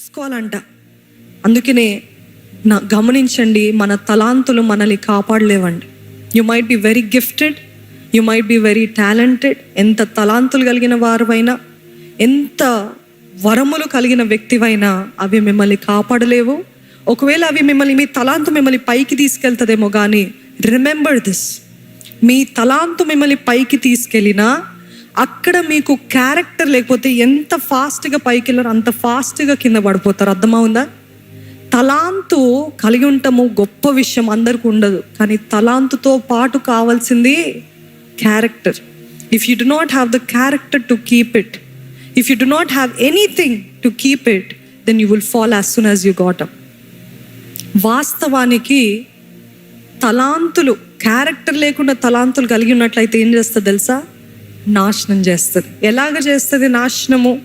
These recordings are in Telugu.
చూసుకోవాలంట అందుకనే నా గమనించండి మన తలాంతులు మనల్ని కాపాడలేవండి. You might be very gifted you might be very talented ఎంత తలాంతులు కలిగిన వారువైనా ఎంత వరములు కలిగిన వ్యక్తివైనా అవి మిమ్మల్ని కాపాడలేవు. ఒకవేళ అవి మిమ్మల్ని మీ తలాంతు మిమ్మల్ని పైకి తీసుకెళ్తుందేమో కానీ రిమెంబర్ దిస్ మీ తలాంతు మిమ్మల్ని పైకి తీసుకెళ్ళినా అక్కడ మీకు క్యారెక్టర్ లేకపోతే ఎంత ఫాస్ట్గా పైకి వెళ్ళారో అంత ఫాస్ట్గా కింద పడిపోతారు. అర్థమవుందా? తలాంతు కలిగి ఉండటము గొప్ప విషయం అందరికి ఉండదు. కానీ తలాంతుతో పాటు కావాల్సింది character if you do not have the character to keep it if you do not have anything to keep it then you will fall as soon as you got up వాస్తవానికి తలాంతులు క్యారెక్టర్ లేకుండా తలాంతులు కలిగి ఉన్నట్లయితే ఏం చేస్తా తెలుసా? నాశనం చేస్తుంది. ఎలాగ చేస్తుంది నాశనము?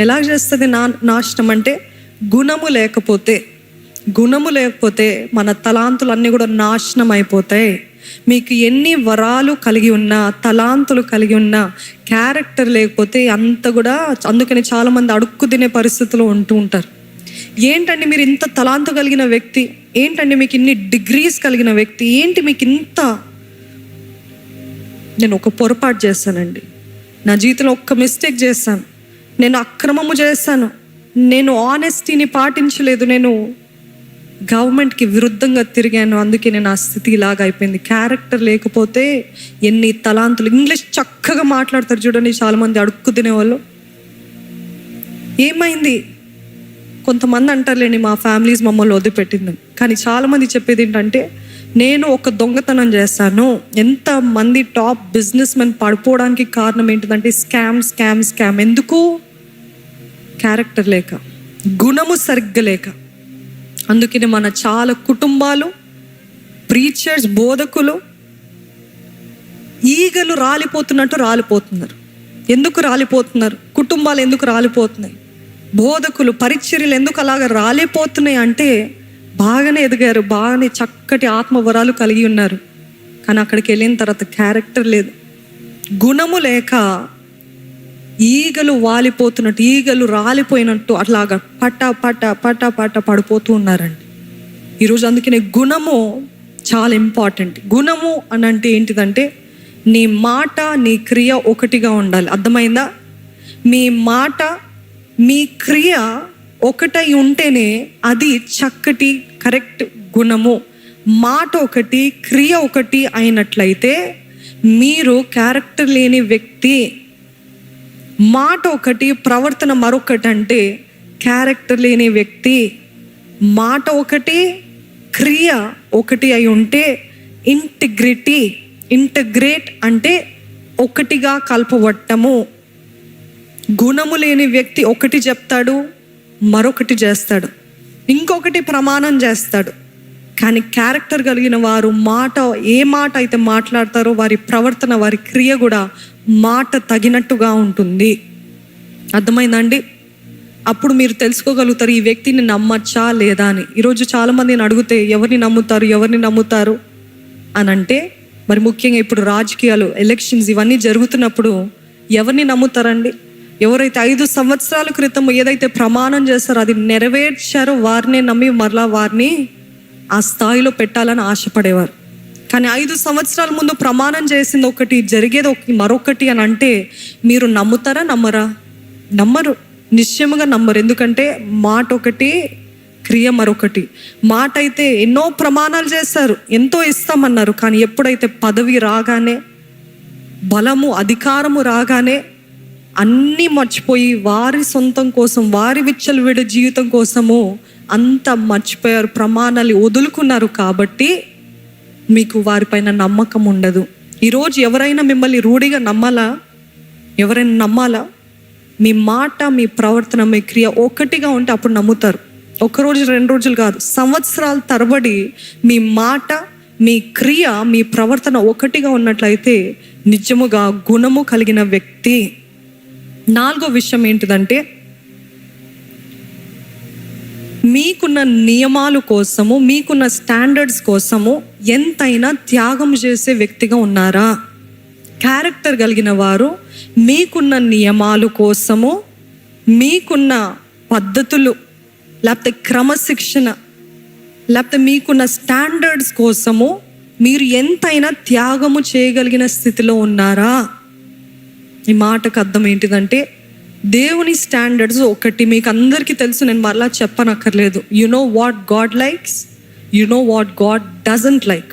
ఎలాగ చేస్తుంది నా నాశనం అంటే గుణము లేకపోతే గుణము లేకపోతే మన తలాంతులు అన్నీ కూడా నాశనం అయిపోతాయి మీకు ఎన్ని వరాలు కలిగి ఉన్నా తలాంతులు కలిగి ఉన్నా క్యారెక్టర్ లేకపోతే అంత కూడా అందుకని చాలామంది అడుక్కు తినే పరిస్థితిలో ఉంటూ ఉంటారు. ఏంటండి మీరు ఇంత తలాంతు కలిగిన వ్యక్తి? ఏంటండి మీకు ఇన్ని డిగ్రీస్ కలిగిన వ్యక్తి? ఏంటి మీకు ఇంత నేను ఒక పొరపాటు చేశానండి. నా జీవితంలో ఒక్క మిస్టేక్ చేశాను. నేను అక్రమము చేశాను. నేను ఆనెస్టీని పాటించలేదు. నేను గవర్నమెంట్కి విరుద్ధంగా తిరిగాను. అందుకే నేను ఆ స్థితి ఇలాగా అయిపోయింది. క్యారెక్టర్ లేకపోతే ఎన్ని తలాంతులు. ఇంగ్లీష్ చక్కగా మాట్లాడతారు చూడండి. చాలామంది అడుక్కు తినేవాళ్ళు. ఏమైంది? కొంతమంది అంటారులేండి మా ఫ్యామిలీస్ మమ్మల్ని వదిలిపెట్టిందని. కానీ చాలామంది చెప్పేది ఏంటంటే నేను ఒక దొంగతనం చేస్తాను ఎంత మంది టాప్ బిజినెస్ మెన్ పడిపోవడానికి కారణం ఏంటిదంటే స్కామ్ స్కామ్ స్కామ్ ఎందుకు? క్యారెక్టర్ లేక గుణము సరిగ్గా లేక. అందుకని మన చాలా కుటుంబాలు ప్రీచర్స్ బోధకులు ఈగలు రాలిపోతున్నట్టు రాలిపోతున్నారు. ఎందుకు రాలిపోతున్నారు? కుటుంబాలు ఎందుకు రాలిపోతున్నాయి? బోధకులు పరిచర్యలు ఎందుకు అలాగ రాలిపోతున్నాయి అంటే బాగానే ఎదిగారు బాగానే చక్కటి ఆత్మవరాలు కలిగి ఉన్నారు. కానీ అక్కడికి వెళ్ళిన తర్వాత క్యారెక్టర్ లేదు. గుణము లేక ఈగలు వాలిపోతున్నట్టు ఈగలు రాలిపోయినట్టు అట్లాగా పట పట పట పట పడిపోతూ ఉన్నారండి. ఈరోజు అందుకనే గుణము చాలా ఇంపార్టెంట్ గుణము అని అంటే ఏంటిదంటే నీ మాట నీ క్రియ ఒకటిగా ఉండాలి. అర్థమైందా? మీ మాట మీ క్రియ ఒకటై ఉంటేనే అది చక్కటి కరెక్ట్ గుణము మాట ఒకటి క్రియ ఒకటి అయినట్లయితే మీరు క్యారెక్టర్ లేని వ్యక్తి. మాట ఒకటి ప్రవర్తన మరొకటి అంటే క్యారెక్టర్ లేని వ్యక్తి. మాట ఒకటి క్రియ ఒకటి అయి ఉంటే ఇంటిగ్రిటీ ఇంటగ్రేట్ అంటే ఒకటిగా కలపవట్టము గుణము లేని వ్యక్తి ఒకటి చెప్తాడు మరొకటి చేస్తాడు. ఇంకొకటి ప్రమాణం చేస్తాడు. కానీ క్యారెక్టర్ కలిగిన వారు మాట ఏ మాట అయితే మాట్లాడతారో వారి ప్రవర్తన వారి క్రియ కూడా మాట తగినట్టుగా ఉంటుంది. అర్థమైందండి? అప్పుడు మీరు తెలుసుకోగలుగుతారు ఈ వ్యక్తిని నమ్మచ్చా లేదా అని. ఈరోజు చాలామందిని అడిగితే ఎవరిని నమ్ముతారు ఎవరిని నమ్ముతారు అని అంటే మరి ముఖ్యంగా ఇప్పుడు రాజకీయాలు ఎలక్షన్స్ ఇవన్నీ జరుగుతున్నప్పుడు ఎవరిని నమ్ముతారండి? ఎవరైతే ఐదు సంవత్సరాల క్రితం ఏదైతే ప్రమాణం చేస్తారో అది నెరవేర్చారో వారినే నమ్మి మరలా వారిని ఆ స్థాయిలో పెట్టాలని ఆశపడేవారు. కానీ ఐదు సంవత్సరాల ముందు ప్రమాణం చేసింది ఒకటి జరిగేది ఒక మరొకటి అని అంటే మీరు నమ్ముతారా నమ్మరా? నమ్మరు. నిశ్చయముగా నమ్మరు. ఎందుకంటే మాట ఒకటి క్రియ మరొకటి. మాట అయితే ఎన్నో ప్రమాణాలు చేస్తారు ఎంతో ఇస్తామన్నారు. కానీ ఎప్పుడైతే పదవి రాగానే బలము అధికారము రాగానే అన్నీ మర్చిపోయి వారి సొంతం కోసం వారి విచ్చలవిడి జీవితం కోసము అంత మర్చిపోయారు ప్రమాణాలు వదులుకున్నారు కాబట్టి మీకు వారిపైన నమ్మకం ఉండదు. ఈరోజు ఎవరైనా మిమ్మల్ని రూఢిగా నమ్మాలా? ఎవరైనా నమ్మాలా? మీ మాట మీ ప్రవర్తన మీ క్రియ ఒకటిగా ఉంటే అప్పుడు నమ్ముతారు. ఒకరోజు రెండు రోజులు కాదు సంవత్సరాల తరబడి మీ మాట మీ క్రియ మీ ప్రవర్తన ఒకటిగా ఉన్నట్లయితే నిజముగా గుణము కలిగిన వ్యక్తి. నాలుగో విషయం ఏంటిదంటే మీకున్న నియమాలు కోసము మీకున్న స్టాండర్డ్స్ కోసము ఎంతైనా త్యాగం చేసే వ్యక్తిగా ఉన్నారా? క్యారెక్టర్ కలిగిన వారు మీకున్న నియమాలు కోసము మీకున్న పద్ధతులు లేకపోతే క్రమశిక్షణ లేకపోతే మీకున్న స్టాండర్డ్స్ కోసము మీరు ఎంతైనా త్యాగము చేయగలిగిన స్థితిలో ఉన్నారా? ఈ మాటకు అర్థం ఏంటిదంటే దేవుని స్టాండర్డ్స్ ఒకటి మీకు అందరికీ తెలుసు నేను మరలా చెప్పనక్కర్లేదు. You know what God likes you know what God doesn't like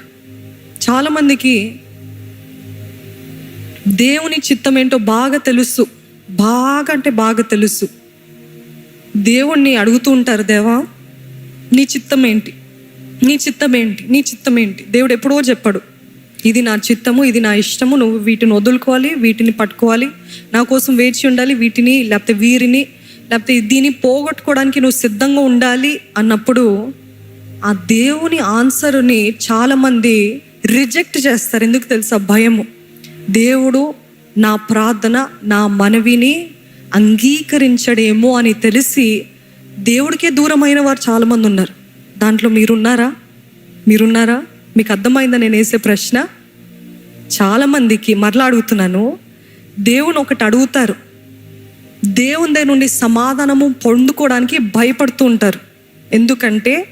చాలామందికి దేవుని చిత్తం ఏంటో బాగా తెలుసు. బాగా అంటే బాగా తెలుసు. దేవుణ్ణి అడుగుతూ ఉంటారు దేవా నీ చిత్తం ఏంటి? నీ చిత్తం ఏంటి? నీ చిత్తం ఏంటి? దేవుడు ఎప్పుడో చెప్పాడు. ఇది నా చిత్తము ఇది నా ఇష్టము. నువ్వు వీటిని వదులుకోవాలి వీటిని పట్టుకోవాలి. నా కోసం వేచి ఉండాలి వీటిని లేకపోతే వీరిని లేకపోతే దీన్ని పోగొట్టుకోవడానికి నువ్వు సిద్ధంగా ఉండాలి అన్నప్పుడు ఆ దేవుని ఆన్సర్ని చాలామంది రిజెక్ట్ చేస్తారు. ఎందుకు తెలుసా? భయము. దేవుడు నా ప్రార్థన నా మనవిని అంగీకరించడేమో అని తెలిసి దేవుడికే దూరమైన వారు చాలామంది ఉన్నారు. దాంట్లో మీరున్నారా? మీరున్నారా? మీకు అర్థమైందా నేను వేసే ప్రశ్న? చాలామందికి మరలా అడుగుతున్నాను దేవుని ఒకటి అడుగుతారు. దేవుని దగ్గర నుండి సమాధానము పొందుకోవడానికి భయపడుతూ ఉంటారు. ఎందుకంటే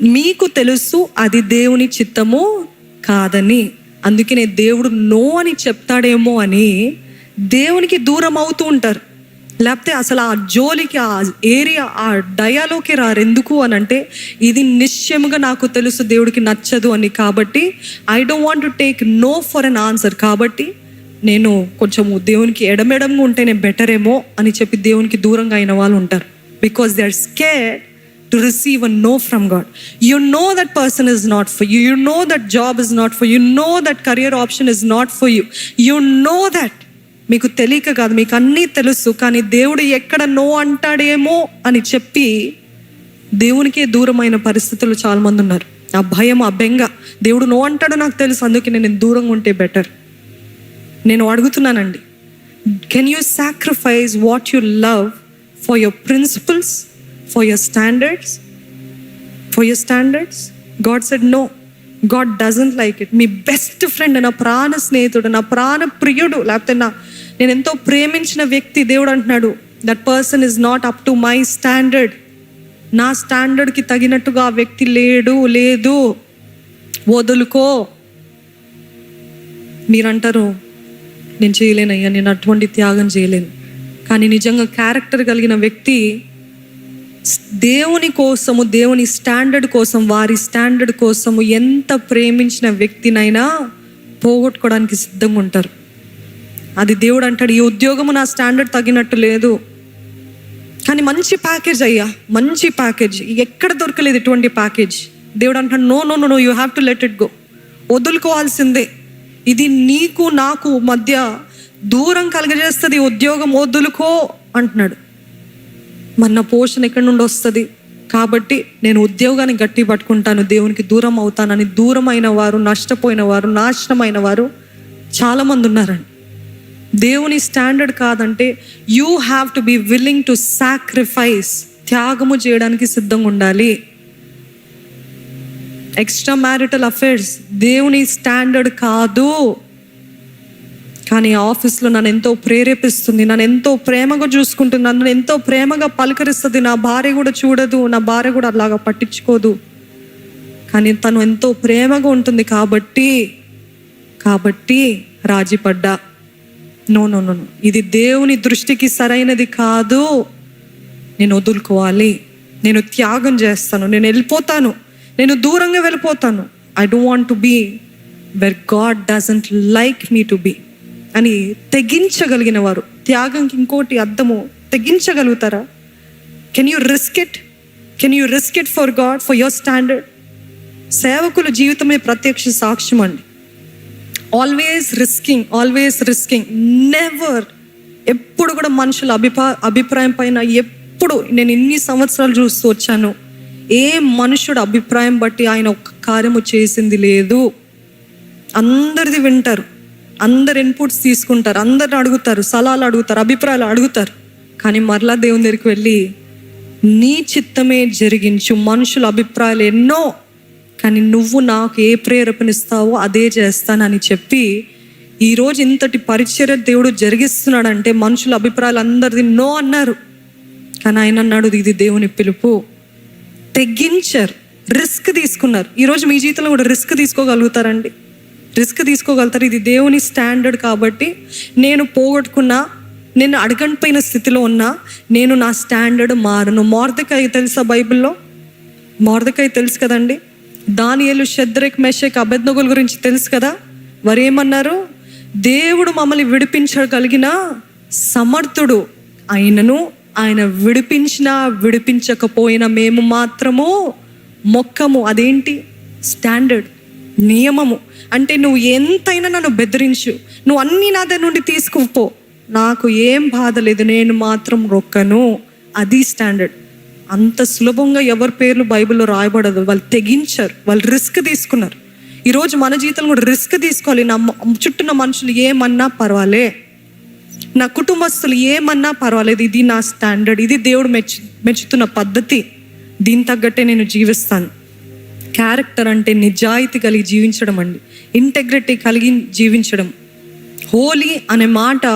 మీకు తెలుసు అది దేవుని చిత్తము కాదని. అందుకనే దేవుడు నో అని చెప్తాడేమో అని దేవునికి దూరం అవుతూ ఉంటారు. లేకపోతే అసలు ఆ జోలికి ఆ ఏరియా ఆ డయాలోకి రారు ఎందుకు అని అంటే ఇది నిశ్చయముగా నాకు తెలుసు దేవుడికి నచ్చదు అని. కాబట్టి I don't want to take no for an answer కాబట్టి నేను కొంచెము దేవునికి ఎడమెడంగా ఉంటేనే బెటర్ ఏమో అని చెప్పి దేవునికి దూరంగా అయిన వాళ్ళు ఉంటారు. Because they are scare to receive a no from God you know that person is not for you you know that job is not for you know that career option is not for you you know that మీకు తెలియక కాదు మీకు అన్నీ తెలుసు కానీ దేవుడు ఎక్కడ నో అంటాడేమో అని చెప్పి దేవునికే దూరమైన పరిస్థితులు చాలామంది ఉన్నారు. ఆ భయం ఆ బెంగ దేవుడు నో అంటాడో నాకు తెలుసు అందుకే నేను దూరంగా ఉంటే బెటర్ నేను అడుగుతున్నానండి can you sacrifice what you love for your principles for your standards for your standards God said no God doesn't like it me best friend నా ప్రాణ స్నేహితుడు నా ప్రాణ ప్రియుడు లేకపోతే నా నేను ఎంతో ప్రేమించిన వ్యక్తి దేవుడు అంటున్నాడు that person is not up to my standard నా స్టాండర్డ్కి తగినట్టుగా ఆ వ్యక్తి లేడు లేదు. వదులుకో. మీరంటారు నేను చేయలేనయ్యా నేను అటువంటి త్యాగం చేయలేను. కానీ నిజంగా క్యారెక్టర్ కలిగిన వ్యక్తి దేవుని కోసము దేవుని స్టాండర్డ్ కోసం వారి స్టాండర్డ్ కోసము ఎంత ప్రేమించిన వ్యక్తినైనా పోగొట్టుకోవడానికి సిద్ధంగా ఉంటారు అది దేవుడు అంటాడు ఈ ఉద్యోగము నా స్టాండర్డ్ తగినట్టు లేదు. కానీ మంచి ప్యాకేజ్ అయ్యా మంచి ప్యాకేజ్ ఎక్కడ దొరకలేదు ఇటువంటి ప్యాకేజ్ దేవుడు అంటాడు no no no no you have to let it go వదులుకోవాల్సిందే. ఇది నీకు నాకు మధ్య దూరం కలగజేస్తుంది ఉద్యోగం వదులుకో అంటున్నాడు. మన పోషణ ఎక్కడి నుండి వస్తుంది? కాబట్టి నేను ఉద్యోగాన్ని గట్టి పట్టుకుంటాను దేవునికి దూరం అవుతానని దూరమైన వారు నష్టపోయిన వారు నాశనమైన వారు చాలామంది ఉన్నారండి. దేవుని స్టాండర్డ్ కాదంటే you have to be willing to sacrifice. త్యాగము చేయడానికి సిద్ధంగా ఉండాలి. ఎక్స్ట్రా మ్యారిటల్ అఫేర్స్ దేవుని స్టాండర్డ్ కాదు. కానీ ఆఫీస్లో నన్ను ఎంతో ప్రేరేపిస్తుంది నన్ను ఎంతో ప్రేమగా చూసుకుంటుంది నన్ను ఎంతో ప్రేమగా పలకరిస్తుంది. నా భార్య కూడా చూడదు నా భార్య కూడా అలాగా పట్టించుకోదు. కానీ తను ఎంతో ప్రేమగా ఉంటుంది కాబట్టి కాబట్టి రాజీ పడ్డా నో నో నో ఇది దేవుని దృష్టికి సరైనది కాదు. నేను వదులుకోవాలి. నేను త్యాగం చేస్తాను. నేను వెళ్ళిపోతాను. నేను దూరంగా వెళ్ళిపోతాను. I don't want to be where God doesn't like me to be అని తెగించగలిగిన వారు. త్యాగంకి ఇంకోటి అర్థము తెగించగలుగుతారా? Can you risk it can you risk it for God for your standard సేవకుల జీవితమే ప్రత్యక్ష సాక్ష్యం అండి always risking always risking never ఎప్పుడు కూడా మనుషుల అభిప్రా అభిప్రాయం పైన ఎప్పుడు నేను ఇన్ని సంవత్సరాలు చూస్తూ వచ్చాను ఏ మనుషుడు అభిప్రాయం బట్టి ఆయన ఒక కార్యము చేసింది లేదు. అందరిది వింటారు. అందరు ఇన్పుట్స్ తీసుకుంటారు. అందరిని అడుగుతారు. సలహాలు అడుగుతారు. అభిప్రాయాలు అడుగుతారు. కానీ మరలా దేవుని దగ్గరికి వెళ్ళి నీ చిత్తమే జరిగించు. మనుషుల అభిప్రాయాలు ఎన్నో కానీ నువ్వు నాకు ఏ ప్రేరేపణిస్తావో అదే చేస్తానని చెప్పి ఈరోజు ఇంతటి పరిచర్య దేవుడు జరిగిస్తున్నాడంటే మనుషుల అభిప్రాయాలు అందరిది నో అన్నారు. కానీ ఆయన అన్నాడు ఇది దేవుని పిలుపు. తెగించారు. రిస్క్ తీసుకున్నారు. ఈరోజు మీ జీవితంలో కూడా రిస్క్ తీసుకోగలుగుతారండి. రిస్క్ తీసుకోగలుగుతారు. ఇది దేవుని స్టాండర్డ్ కాబట్టి నేను పోగొట్టుకున్నా నేను అడగండిపోయిన స్థితిలో ఉన్నా నేను నా స్టాండర్డ్ మారను. మోర్దకాయ తెలుసా బైబిల్లో? మోర్దకాయ తెలుసు కదండి? దానియలు షద్రక్ మెషక్ అభెజ్ఞగుల గురించి తెలుసు కదా? వారు ఏమన్నారు దేవుడు మమ్మల్ని విడిపించగలిగిన సమర్థుడు ఆయనను ఆయన విడిపించినా విడిపించకపోయినా మేము మాత్రము మొక్కము. అదేంటి? స్టాండర్డ్ నియమము. అంటే నువ్వు ఎంతైనా నన్ను బెదిరించు. నువ్వు అన్ని నా దగ్గర నుండి తీసుకుపో. నాకు ఏం బాధ లేదు నేను మాత్రం రొక్కను. అది స్టాండర్డ్. అంత సులభంగా ఎవరి పేర్లు బైబిల్లో రాయబడదు. వాళ్ళు తెగించారు. వాళ్ళు రిస్క్ తీసుకున్నారు. ఈరోజు మన జీవితంలో కూడా రిస్క్ తీసుకోవాలి. నా మ- చుట్టూన్న మనుషులు ఏమన్నా పర్వాలే. నా కుటుంబస్తులు ఏమన్నా పర్వాలేదు. ఇది నా స్టాండర్డ్. ఇది దేవుడు మెచ్చు మెచ్చుతున్న పద్ధతి. దీని తగ్గట్టే నేను జీవిస్తాను. క్యారెక్టర్ అంటే నిజాయితీ కలిగి జీవించడం అండి. ఇంటెగ్రిటీ కలిగి జీవించడం. హోలీ అనే మాట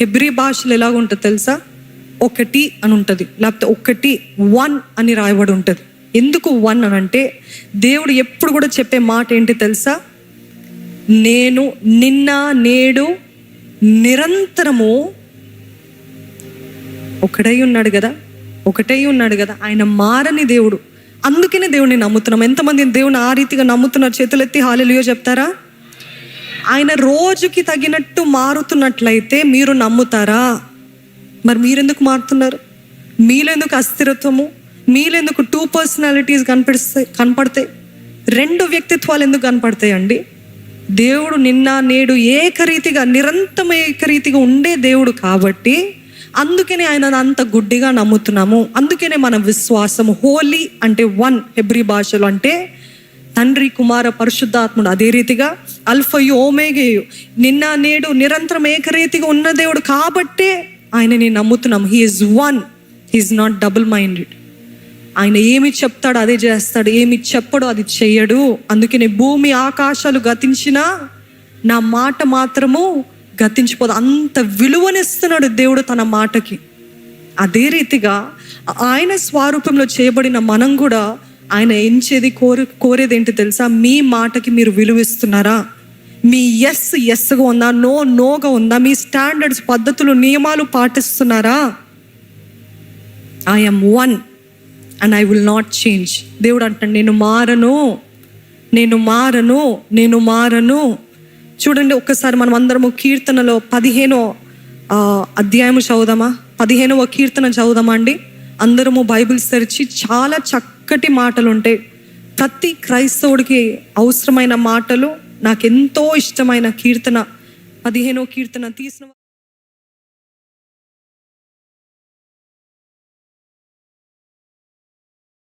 హెబ్రీ భాషలు ఎలాగుంటుందో తెలుసా? ఒకటి అని ఉంటుంది. లేకపోతే ఒకటి వన్ అని రాయబడి ఉంటుంది. ఎందుకు వన్ అని అంటే దేవుడు ఎప్పుడు కూడా చెప్పే మాట ఏంటి తెలుసా? నేను నిన్న నేడు నిరంతరము ఒకటై ఉన్నాడు కదా? ఒకటై ఉన్నాడు కదా? ఆయన మారని దేవుడు. అందుకనే దేవుడిని నమ్ముతున్నాం. ఎంతమంది దేవుని ఆ రీతిగా నమ్ముతున్నారు? చేతులెత్తి హాలెలుయో చెప్తారా? ఆయన రోజుకి తగినట్టు మారుతున్నట్లయితే మీరు నమ్ముతారా? మరి మీరెందుకు మారుతున్నారు? మీలెందుకు అస్థిరత్వము? మీలెందుకు టూ పర్సనాలిటీస్ కనిపిస్తాయి కనపడతాయి రెండు వ్యక్తిత్వాలు ఎందుకు కనపడతాయి అండి? దేవుడు నిన్న నేడు ఏకరీతిగా నిరంతరం ఏకరీతిగా ఉండే దేవుడు కాబట్టి అందుకనే ఆయన అంత గుడ్డిగా నమ్ముతున్నాము. అందుకనే మన విశ్వాసము హోలీ అంటే వన్ హెబ్రి భాషలో అంటే తండ్రి కుమార పరిశుద్ధాత్ముడు అదే రీతిగా అల్ఫయు ఓమేగేయు నిన్న నేడు నిరంతరం ఏకరీతిగా ఉన్న దేవుడు కాబట్టే ఆయన నేను నమ్ముతున్నాం he's one he's not double minded ఆయన ఏమి చెప్తాడు అదే చేస్తాడు. ఏమి చెప్పడో అది చెయ్యడు అందుకనే భూమి ఆకాశాలు గతించినా నా మాట మాత్రము గతించిపోదు. అంత విలువనిస్తున్నాడు దేవుడు తన మాటకి. అదే రీతిగా ఆయన స్వరూపంలో చేయబడిన మనం కూడా ఆయన ఎంచేది కోరు కోరేది ఏంటి తెలుసా? మీ మాటకి మీరు విలువిస్తున్నారా? మీ ఎస్ ఎస్గా ఉందా నో నోగా ఉందా మీ స్టాండర్డ్స్ పద్ధతులు నియమాలు పాటిస్తున్నారా? I'm one and I will not change దేవుడు అంటాడు నేను మారను నేను మారను నేను మారను. చూడండి ఒక్కసారి మనం అందరము కీర్తనలో పదిహేనో అధ్యాయము చదువుదామా? పదిహేనవ కీర్తన చదువుదామా అండి? అందరము బైబిల్స్ తెరిచి చాలా చక్కటి మాటలు ఉంటాయి ప్రతి క్రైస్తవుడికి అవసరమైన మాటలు నాకెంతో ఇష్టమైన కీర్తన పదిహేనో కీర్తన తీసిన